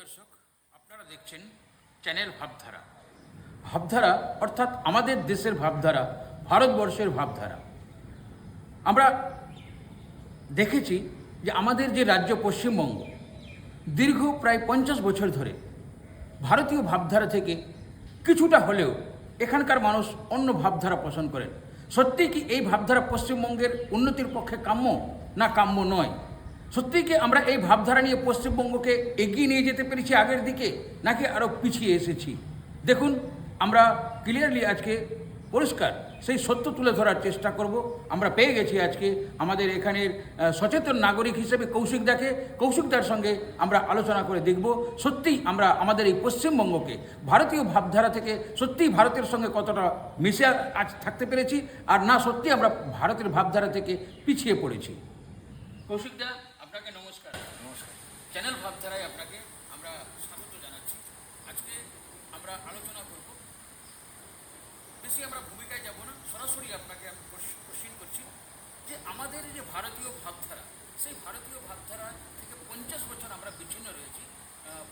দর্শক, আপনারা দেখছেন চ্যানেল ভাবধারা। ভাবধারা অর্থাৎ আমাদের দেশের ভাবধারা, ভারতবর্ষের ভাবধারা। আমরা দেখেছি যে আমাদের যে রাজ্য পশ্চিমবঙ্গ, দীর্ঘ প্রায় পঞ্চাশ বছর ধরে ভারতীয় ভাবধারা থেকে কিছুটা হলেও এখানকার মানুষ অন্য ভাবধারা পছন্দ করেন। সত্যি কি এই ভাবধারা পশ্চিমবঙ্গের উন্নতির পক্ষে কাম্য না কাম্য নয়? সত্যি কি আমরা এই ভাবধারা নিয়ে পশ্চিমবঙ্গকে এগিয়ে নিয়ে যেতে পেরেছি আগের দিকে, নাকি আরও পিছিয়ে এসেছি? দেখুন, আমরা ক্লিয়ারলি আজকে পরিষ্কার, সেই সত্য তুলে ধরার চেষ্টা করব। আমরা পেয়ে গেছি আজকে আমাদের এখানের সচেতন নাগরিক হিসেবে কৌশিকদাকে কৌশিকদার সঙ্গে আমরা আলোচনা করে দেখব সত্যিই আমরা আমাদের এই পশ্চিমবঙ্গকে, ভারতীয় ভাবধারা থেকে সত্যিই ভারতের সঙ্গে কতটা মিশে আজ থাকতে পেরেছি, আর না সত্যি আমরা ভারতের ভাবধারা থেকে পিছিয়ে পড়েছি। কৌশিকদা চ্যানেল ভাবধারায় আপনাকে আমরা স্বাগত জানাচ্ছি। আজকে আমরা আলোচনা করব। বেশি আমরা ভূমিকায় যাব না, সরাসরি আপনাকে আমি কোশ্চিন করছি যে আমাদের যে ভারতীয় ভাবধারা, সেই ভারতীয় ভাবধারা থেকে পঞ্চাশ বছর আমরা বিচ্ছিন্ন রয়েছি।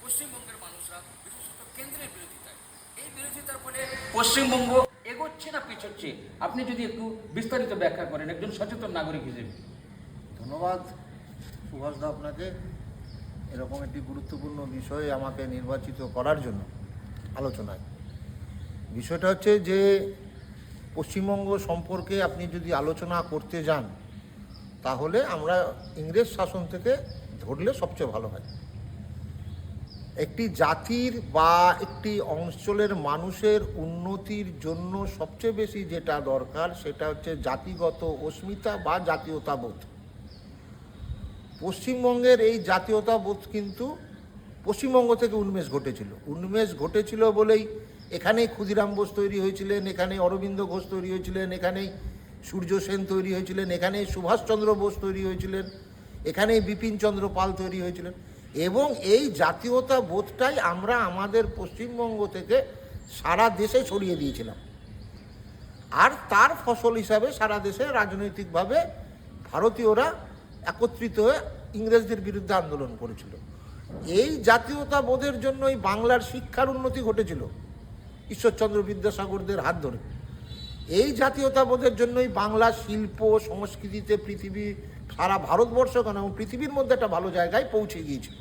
পশ্চিমবঙ্গের মানুষরা, বিশেষত কেন্দ্রের বিরোধিতায়। এই বিরোধিতার ফলে পশ্চিমবঙ্গ এগোচ্ছে না পিছোচ্ছে? আপনি যদি একটু বিস্তারিত ব্যাখ্যা করেন, একজন সচেতন নাগরিক হিসেবে। ধন্যবাদ। সুভাষদা আপনাকে। এরকম একটি গুরুত্বপূর্ণ বিষয়ে আমাকে নির্বাচিত করার জন্য আলোচনায়। বিষয়টা হচ্ছে যে, পশ্চিমবঙ্গ সম্পর্কে আপনি যদি আলোচনা করতে যান, তাহলে আমরা ইংরেজ শাসন থেকে ধরলে সবচেয়ে ভালো হয়। একটি জাতির বা একটি অঞ্চলের মানুষের উন্নতির জন্য সবচেয়ে বেশি যেটা দরকার সেটা হচ্ছে জাতিগত অস্মিতা বা জাতীয়তাবোধ। পশ্চিমবঙ্গের এই জাতীয়তাবোধ কিন্তু পশ্চিমবঙ্গ থেকে উন্মেষ ঘটেছিল। উন্মেষ ঘটেছিল বলেই এখানেই ক্ষুদিরাম বোস তৈরি হয়েছিলেন, এখানেই অরবিন্দ ঘোষ তৈরি হয়েছিলেন, এখানেই সূর্য সেন তৈরি হয়েছিলেন, এখানেই সুভাষচন্দ্র বোস তৈরি হয়েছিলেন, এখানেই বিপিন চন্দ্র পাল তৈরি হয়েছিলেন এবং এই জাতীয়তা বোধটাই আমরা আমাদের পশ্চিমবঙ্গ থেকে সারা দেশে ছড়িয়ে দিয়েছিলাম। আর তার ফসল হিসাবে সারা দেশে রাজনৈতিকভাবে ভারতীয়রা একত্রিত হয়ে ইংরেজদের বিরুদ্ধে আন্দোলন করেছিল। এই জাতীয়তাবোধের জন্যই বাংলার শিক্ষার উন্নতি ঘটেছিল ঈশ্বরচন্দ্র বিদ্যাসাগরদের হাত ধরে। এই জাতীয়তাবোধের জন্যই বাংলা শিল্প, সংস্কৃতিতে পৃথিবী সারা ভারতবর্ষ কেন এবং পৃথিবীর মধ্যে একটা ভালো জায়গায় পৌঁছে গিয়েছিল।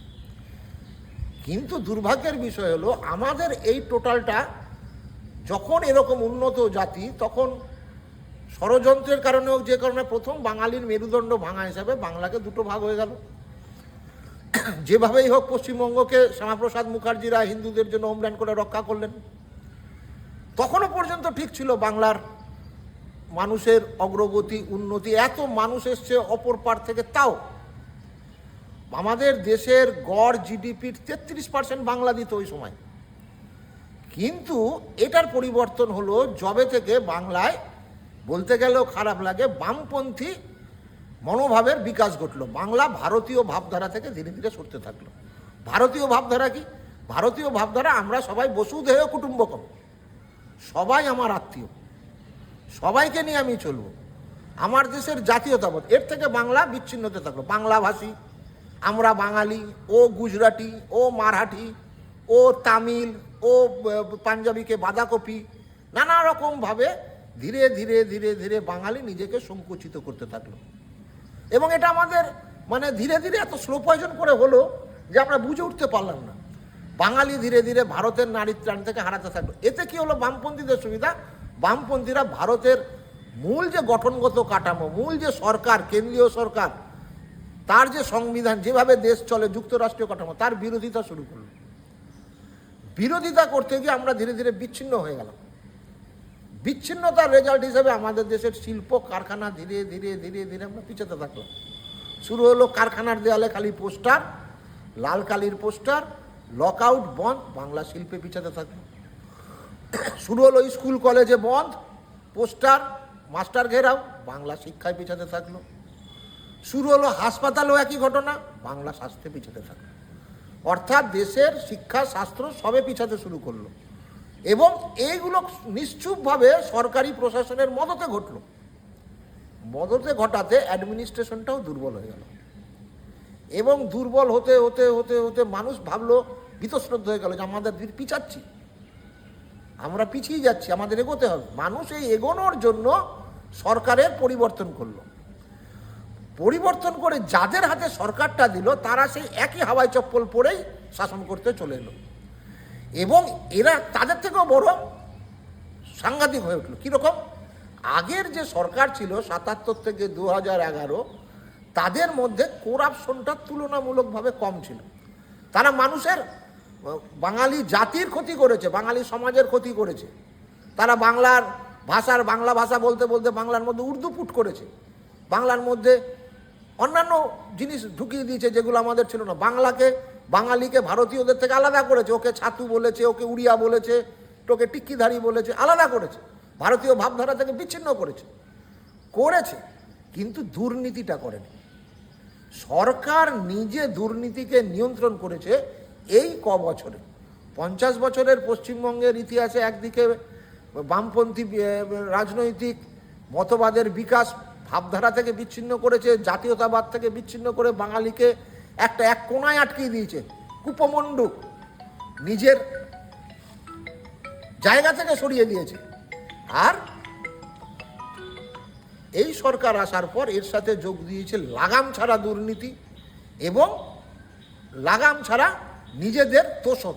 কিন্তু দুর্ভাগ্যের বিষয় হলো, আমাদের এই টোটালটা যখন এরকম উন্নত জাতি, তখন ষড়যন্ত্রের কারণে হোক, যে কারণে প্রথম বাঙালির মেরুদণ্ড ভাঙা হিসাবে বাংলাকে দুটো ভাগ হয়ে গেল। যেভাবেই হোক, পশ্চিমবঙ্গকে শ্যামাপ্রসাদ মুখার্জিরা হিন্দুদের জন্য হোমল্যান্ড করে রক্ষা করলেন। তখনও পর্যন্ত ঠিক ছিল বাংলার মানুষের অগ্রগতি, উন্নতি, এত মানুষ এসছে অপর পার থেকে তাও। আমাদের দেশের গড় জিডিপির তেত্রিশ পার্সেন্ট বাংলা দিত ওই সময়। কিন্তু এটার পরিবর্তন হলো জবে থেকে বাংলায় বলতে গেলেও খারাপ লাগে, বামপন্থী মনোভাবের বিকাশ ঘটলো। বাংলা ভারতীয় ভাবধারা থেকে ধীরে ধীরে সরতে থাকল। ভারতীয় ভাবধারা কি? ভারতীয় ভাবধারা, আমরা সবাই বসুদেহ কুটুম্বকম। সবাই আমার আত্মীয়। সবাইকে নিয়ে আমি চলবো। আমার দেশের জাতীয়তাবোধ। এর থেকে বাংলা বিচ্ছিন্ন হতে থাকল। বাংলাভাষী, আমরা বাঙালি, ও গুজরাটি, ও মারাঠি, ও তামিল, ও পাঞ্জাবিকে বাঁধাকপি, নানা রকমভাবে ধীরে ধীরে ধীরে ধীরে বাঙালি নিজেকে সংকুচিত করতে থাকল। এবং এটা আমাদের মানে ধীরে ধীরে এত স্লো পয়জন করে হলো যে আমরা বুঝে উঠতে পারলাম না। বাঙালি ধীরে ধীরে ভারতের নারী ত্রাণ থেকে হারাতে থাকল। এতে কি হলো বামপন্থীদের সুবিধা? বামপন্থীরা ভারতের মূল যে গঠনগত কাঠামো, মূল যে সরকার, কেন্দ্রীয় সরকার, তার যে সংবিধান, যেভাবে দেশ চলে, যুক্তরাষ্ট্রীয় কাঠামো, তার বিরোধিতা শুরু করল। বিরোধিতা করতে গিয়ে আমরা ধীরে ধীরে বিচ্ছিন্ন হয়ে গেলাম। বিচ্ছিন্নতার রেজাল্ট হিসেবে আমাদের দেশের শিল্প, কারখানা ধীরে ধীরে ধীরে ধীরে আমরা পিছাতে থাকলাম। শুরু হলো কারখানার দেয়ালে খালি পোস্টার, লাল কালির পোস্টার লক আউট বন্ধ, বাংলা শিল্পে পিছাতে থাকল শুরু হলো স্কুল, কলেজে বন্ধ, পোস্টার, মাস্টার ঘেরাও, বাংলা শিক্ষায় পিছাতে থাকল। শুরু হলো হাসপাতালেও একই ঘটনা, বাংলা স্বাস্থ্যে পিছাতে থাকল। অর্থাৎ দেশের শিক্ষা শাস্ত্র সবে পিছাতে শুরু করল। এবং এইগুলো নিশ্চুপভাবে সরকারি প্রশাসনের মদতে ঘটলো। মদতে ঘটাতে অ্যাডমিনিস্ট্রেশনটাও দুর্বল হয়ে গেল। এবং দুর্বল হতে হতে হতে হতে মানুষ ভাবলো বীতশ্রদ্ধ হয়ে গেল যে আমাদের পিছাচ্ছি। আমরা পিছিয়ে যাচ্ছি, আমাদের এগোতে হবে। মানুষ এই এগোনোর জন্য সরকারের পরিবর্তন করল। পরিবর্তন করে যাদের হাতে সরকারটা দিল, তারা সেই একই হাওয়াই চপ্পল পরেই শাসন করতে চলে এলো। এবং এরা তাদের থেকেও বড় সাংঘাতিক হয়ে উঠল। কীরকম? আগের যে সরকার ছিল, সাতাত্তর থেকে দু হাজার এগারো, তাদের মধ্যে করাপশনটা তুলনামূলকভাবে কম ছিল। তারা মানুষের, বাঙালি জাতির ক্ষতি করেছে, বাঙালি সমাজের ক্ষতি করেছে। তারা বাংলার ভাষার, বাংলা ভাষা বলতে বলতে বাংলার মধ্যে উর্দু পুট করেছে। বাংলার মধ্যে অন্যান্য জিনিস ঢুকিয়ে দিয়েছে যেগুলো আমাদের ছিল না। বাংলাকে বাঙালিকে ভারতীয়দের থেকে আলাদা করেছে। ওকে ছাতু বলেছে, ওকে উড়িয়া বলেছে তোকে টিক্কিধারী বলেছে, আলাদা করেছে। ভারতীয় ভাবধারা থেকে বিচ্ছিন্ন করেছে। করেছে, কিন্তু দুর্নীতিটা করেনি। সরকার নিজে দুর্নীতিকে নিয়ন্ত্রণ করেছে এই ক বছরে। পঞ্চাশ বছরের পশ্চিমবঙ্গের ইতিহাসে একদিকে বামপন্থী রাজনৈতিক মতবাদের বিকাশ ভাবধারা থেকে বিচ্ছিন্ন করেছে, জাতীয়তাবাদ থেকে বিচ্ছিন্ন করে বাঙালিকে একটা এক কোনায় আটকিয়ে দিয়েছে কুপমণ্ডুক নিজের জায়গা থেকে সরিয়ে দিয়েছে। আর এই সরকার আসার পর এর সাথে যোগ দিয়েছে লাগাম ছাড়া দুর্নীতি এবং লাগাম ছাড়া নিজেদের তোষণ।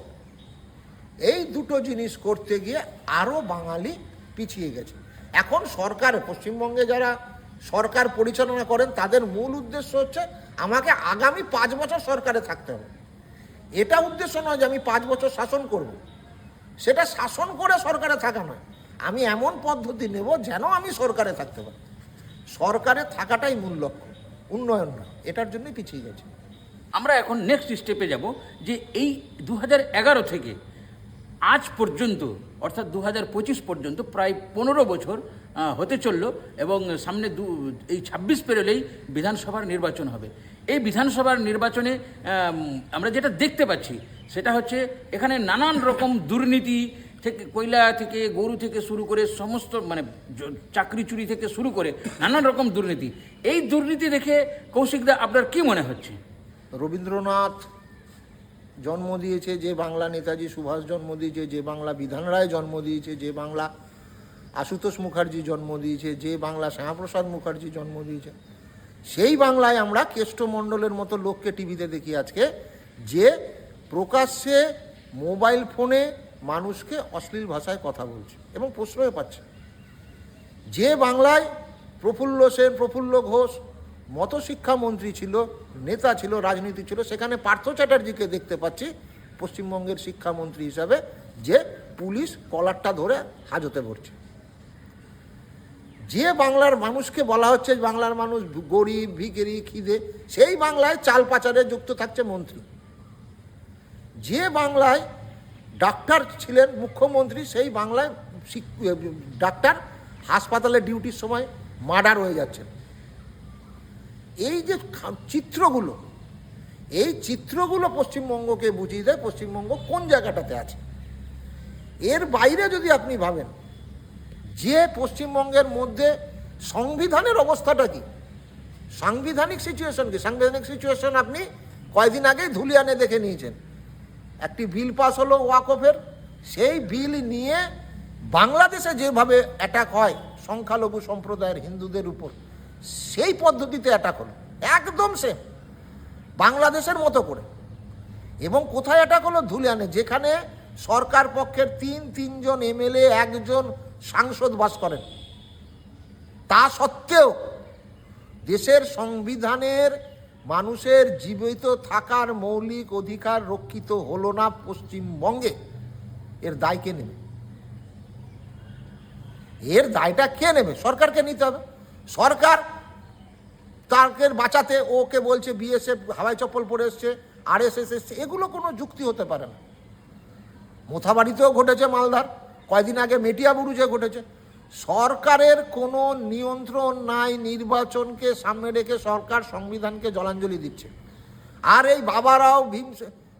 এই দুটো জিনিস করতে গিয়ে আরও বাঙালি পিছিয়ে গেছে। এখন সরকার পশ্চিমবঙ্গে যারা সরকার পরিচালনা করেন, তাদের মূল উদ্দেশ্য হচ্ছে আমাকে আগামী পাঁচ বছর সরকারে থাকতে হবে। এটা উদ্দেশ্য নয় যে আমি পাঁচ বছর শাসন করব। সেটা শাসন করে সরকারে থাকা নয়। আমি এমন পদ্ধতি নেব যেন আমি সরকারে থাকতে পারি। সরকারে থাকাটাই মূল লক্ষ্য, উন্নয়ন নয় এটার জন্যই পিছিয়ে গেছে। আমরা এখন নেক্সট স্টেপে যাব যে এই দু হাজার এগারো থেকে আজ পর্যন্ত, অর্থাৎ দু হাজার পঁচিশ পর্যন্ত প্রায় পনেরো বছর হতে চলল এবং সামনে দু, এই ছাব্বিশ পেরোলেই বিধানসভার নির্বাচন হবে। এই বিধানসভার নির্বাচনে আমরা যেটা দেখতে পাচ্ছি, সেটা হচ্ছে এখানে নানান রকম দুর্নীতি থেকে, কয়লা থেকে, গরু থেকে শুরু করে সমস্ত মানে চাকরি চুরি থেকে শুরু করে নানান রকম দুর্নীতি। এই দুর্নীতি দেখে কৌশিকদা, আপনার কি মনে হচ্ছে? রবীন্দ্রনাথ জন্ম দিয়েছে, যে বাংলা নেতাজি সুভাষ জন্ম দিয়েছে, যে বাংলা বিধান রায় জন্ম দিয়েছে, যে বাংলা আশুতোষ মুখার্জি জন্ম দিয়েছে, যে বাংলা শ্যামাপ্রসাদ মুখার্জি জন্ম দিয়েছে। সেই বাংলায় আমরা কেষ্টমণ্ডলের মতো লোককে টিভিতে দেখি আজকে, যে প্রকাশ্যে মোবাইল ফোনে মানুষকে অশ্লীল ভাষায় কথা বলছে এবং প্রশ্রয় পাচ্ছে। যে বাংলায় প্রফুল্ল সেন, প্রফুল্ল ঘোষ মতো শিক্ষামন্ত্রী ছিল, নেতা ছিল, রাজনীতি ছিল, সেখানে পার্থ চ্যাটার্জিকে দেখতে পাচ্ছি পশ্চিমবঙ্গের শিক্ষামন্ত্রী হিসাবে, যে পুলিশ কলারটা ধরে হাজতে ভরছে। যে বাংলার মানুষকে বলা হচ্ছে বাংলার মানুষ গরিব ভিকেরি খিদে, সেই বাংলায় চাল পাচারে যুক্ত থাকছে মন্ত্রী। যে বাংলায় ডাক্তার ছিলেন মুখ্যমন্ত্রী, সেই বাংলায় ডাক্তার হাসপাতালে ডিউটির সময় মার্ডার হয়ে যাচ্ছেন। এই যে চিত্রগুলো, এই চিত্রগুলো পশ্চিমবঙ্গকে বুঝিয়ে দেয়, পশ্চিমবঙ্গ কোন জায়গাটাতে আছে? এর বাইরে যদি আপনি ভাবেন, যে পশ্চিমবঙ্গের মধ্যে সংবিধানের অবস্থাটা কি? সাংবিধানিক সিচুয়েশন কি? সাংবিধানিক সিচুয়েশন আপনি কয়দিন আগেই ধুলিয়ানে দেখে নিয়েছেন। একটি বিল পাস হলো ওয়াকফের, সেই বিল নিয়ে বাংলাদেশে যেভাবে অ্যাটাক হয়, সংখ্যালঘু সম্প্রদায়ের হিন্দুদের উপর সেই পদ্ধতিতে অ্যাটাক হলো। একদম সেম বাংলাদেশের মতো করে। এবং কোথায় অ্যাটাক হলো? ধুলিয়ানে, যেখানে সরকার পক্ষের তিন, তিনজন এমএলএ, একজন সাংসদ বাস করেন। তা সত্ত্বেও দেশের সংবিধানের মানুষের জীবিত থাকার মৌলিক অধিকার রক্ষিত হলো না পশ্চিমবঙ্গে। এর দায় কে নেবে? এর দায়টা কে নেবে? সরকারকে নিতে হবে। সরকার তাকে বাঁচাতে ওকে বলছে বিএসএফ, হাওয়াই চপ্পল পরে এসছে আর এস এস এসছে, এগুলো কোনো যুক্তি হতে পারে না। মোথাবাড়িতেও ঘটেছে মালদার কয়দিন আগে মেটিয়া বুরুজে ঘটেছে। সরকারের কোনো নিয়ন্ত্রণ নাই, নির্বাচনকে সামনে রেখে সরকার সংবিধানকে জলাঞ্জলি দিচ্ছে। আর এই বাবারাও ভীম,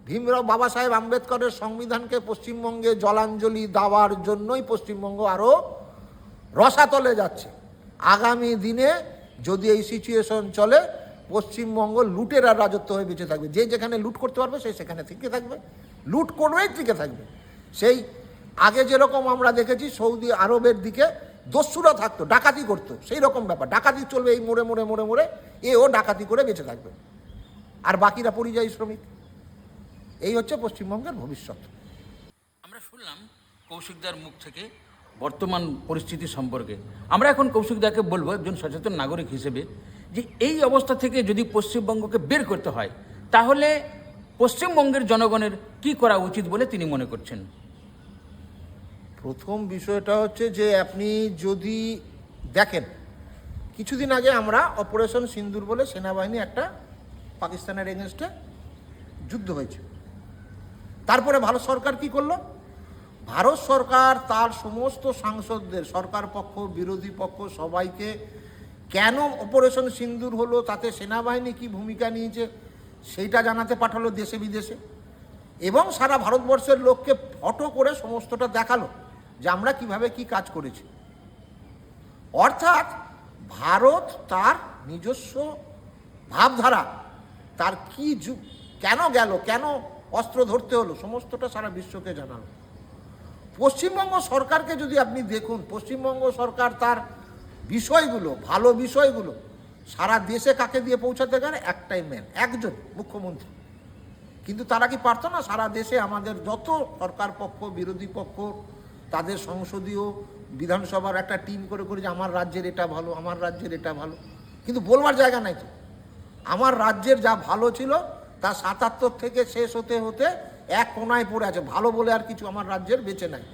ভীমরাও বাবা সাহেব আম্বেদকরের সংবিধানকে পশ্চিমবঙ্গে জলাঞ্জলি দেওয়ার জন্যই পশ্চিমবঙ্গ আরও রসাতলে যাচ্ছে। আগামী দিনে যদি এই সিচুয়েশন চলে, পশ্চিমবঙ্গ লুটের আর রাজত্ব হয়ে বেঁচে থাকবে। যে যেখানে লুট করতে পারবে, সে সেখানে থেকে থাকবে। লুট করবেই টিকে থাকবে। সেই আগে যেরকম আমরা দেখেছি, সৌদি আরবের দিকে দস্যুরা থাকতো, ডাকাতি করতো। সেই রকম ব্যাপার। ডাকাতি চলবে এই মোড়ে মোড়ে মোড়ে মোড়ে। এও ডাকাতি করে বেঁচে থাকবে। আর বাকিরা পরিযায়ী শ্রমিক। এই হচ্ছে পশ্চিমবঙ্গের ভবিষ্যৎ। আমরা শুনলাম কৌশিকদার মুখ থেকে বর্তমান পরিস্থিতি সম্পর্কে। আমরা এখন কৌশিকদাকে বলব একজন সচেতন নাগরিক হিসেবে যে এই অবস্থা থেকে যদি পশ্চিমবঙ্গকে বের করতে হয়, তাহলে পশ্চিমবঙ্গের জনগণের কি করা উচিত বলে তিনি মনে করছেন? প্রথম বিষয়টা হচ্ছে যে আপনি যদি দেখেন, কিছুদিন আগে আমরা অপারেশন সিন্দুর বলে সেনাবাহিনী একটা পাকিস্তানের এগেনস্টে যুদ্ধ হয়েছে। তারপরে ভারত সরকার কি করল? ভারত সরকার তার সমস্ত সাংসদদের, সরকার পক্ষ, বিরোধী পক্ষ সবাইকে কেন অপারেশন সিন্দুর হলো, তাতে সেনাবাহিনী কি ভূমিকা নিয়েছে, সেইটা জানাতে পাঠালো দেশে বিদেশে। এবং সারা ভারতবর্ষের লোককে ফটো করে সমস্তটা দেখাল যে আমরা কীভাবে কি কাজ করেছি। অর্থাৎ ভারত তার নিজস্ব ভাবধারা, তার কি যুগ কেন গেল, কেন অস্ত্র ধরতে হলো, সমস্তটা সারা বিশ্বকে জানালো। পশ্চিমবঙ্গ সরকারকে যদি আপনি দেখুন, পশ্চিমবঙ্গ সরকার তার বিষয়গুলো, ভালো বিষয়গুলো সারা দেশে কাকে দিয়ে পৌঁছাতে গেলে একটাই ম্যান একজন মুখ্যমন্ত্রী। কিন্তু তারা কি পারতো না? সারা দেশে আমাদের যত সরকার পক্ষ, বিরোধী পক্ষ, তাদের সংসদীয় বিধানসভার একটা টিম করে করে যে আমার রাজ্যের এটা ভালো, আমার রাজ্যের এটা ভালো। কিন্তু বলবার জায়গা নাই তো। আমার রাজ্যের যা ভালো ছিল, তা সাতাত্তর থেকে শেষ হতে হতে এক কোনায় পড়ে আছে, ভালো বলে আর কিছু আমার রাজ্যের বেঁচে নাই।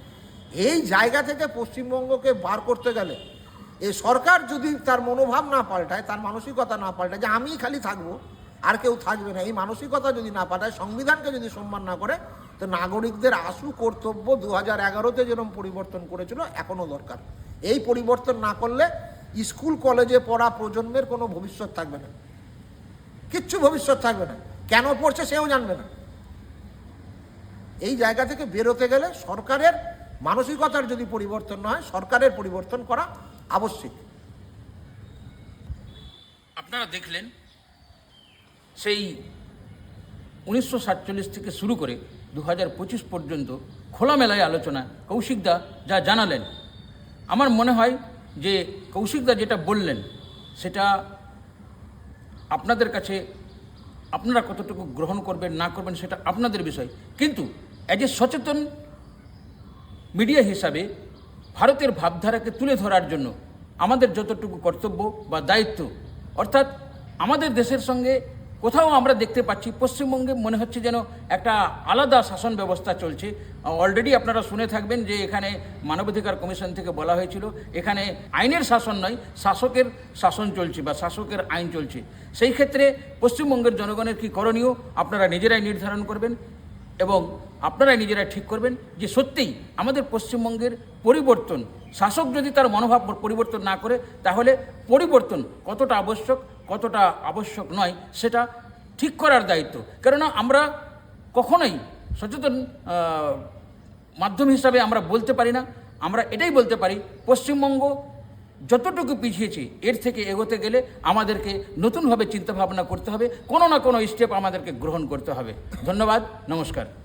এই জায়গা থেকে পশ্চিমবঙ্গকে বার করতে গেলে এই সরকার যদি তার মনোভাব না পাল্টায়, তার মানসিকতা না পাল্টায়, যে আমি খালি থাকব, আর কেউ থাকবে না, এই মানসিকতা যদি না পাল্টায়, সংবিধানকে যদি সম্মান না করে, তো নাগরিকদের আশু কর্তব্য দু হাজার এগারোতে যেরকম পরিবর্তন করেছিল এখনও দরকার। এই পরিবর্তন না করলে স্কুল, কলেজে পড়া প্রজন্মের কোনো ভবিষ্যৎ থাকবে না। কিচ্ছু ভবিষ্যৎ থাকবে না। কেন পড়ছে সেও জানবে না। এই জায়গা থেকে বেরোতে গেলে সরকারের মানসিকতার যদি পরিবর্তন না হয়, সরকারের পরিবর্তন করা আবশ্যিক। আপনারা দেখলেন, সেই উনিশশো সাতচল্লিশ থেকে শুরু করে দু হাজার পঁচিশ পর্যন্ত খোলামেলায় আলোচনা কৌশিকদা যা জানালেন। আমার মনে হয় যে কৌশিকদা যেটা বললেন, সেটা আপনাদের কাছে আপনারা কতটুকু গ্রহণ করবেন, না করবেন সেটা আপনাদের বিষয়। কিন্তু অ্যাজ এ সচেতন মিডিয়া হিসাবে ভারতের ভাবধারাকে তুলে ধরার জন্য আমাদের যতটুকু কর্তব্য বা দায়িত্ব, অর্থাৎ আমাদের দেশের সঙ্গে কোথাও আমরা দেখতে পাচ্ছি, পশ্চিমবঙ্গে মনে হচ্ছে যেন একটা আলাদা শাসন ব্যবস্থা চলছে। অলরেডি আপনারা শুনে থাকবেন যে এখানে মানবাধিকার কমিশন থেকে বলা হয়েছিল, এখানে আইনের শাসন নয়, শাসকের শাসন চলছে বা শাসকের আইন চলছে। সেই ক্ষেত্রে পশ্চিমবঙ্গের জনগণের কি করণীয়, আপনারা নিজেরাই নির্ধারণ করবেন। এবং আপনারাই নিজেরাই ঠিক করবেন যে সত্যিই আমাদের পশ্চিমবঙ্গের পরিবর্তন, শাসক যদি তার মনোভাব পরিবর্তন না করে, তাহলে পরিবর্তন কতটা আবশ্যক কতটা আবশ্যক নয়, সেটা ঠিক করার দায়িত্ব। কেননা আমরা কখনোই সচেতন মাধ্যম হিসাবে আমরা বলতে পারি না। আমরা এটাই বলতে পারি, পশ্চিমবঙ্গ যতটুকু পিছিয়েছি, এর থেকে এগোতে গেলে আমাদেরকে নতুনভাবে চিন্তাভাবনা করতে হবে। কোনো না কোনো স্টেপ আমাদেরকে গ্রহণ করতে হবে। ধন্যবাদ, নমস্কার।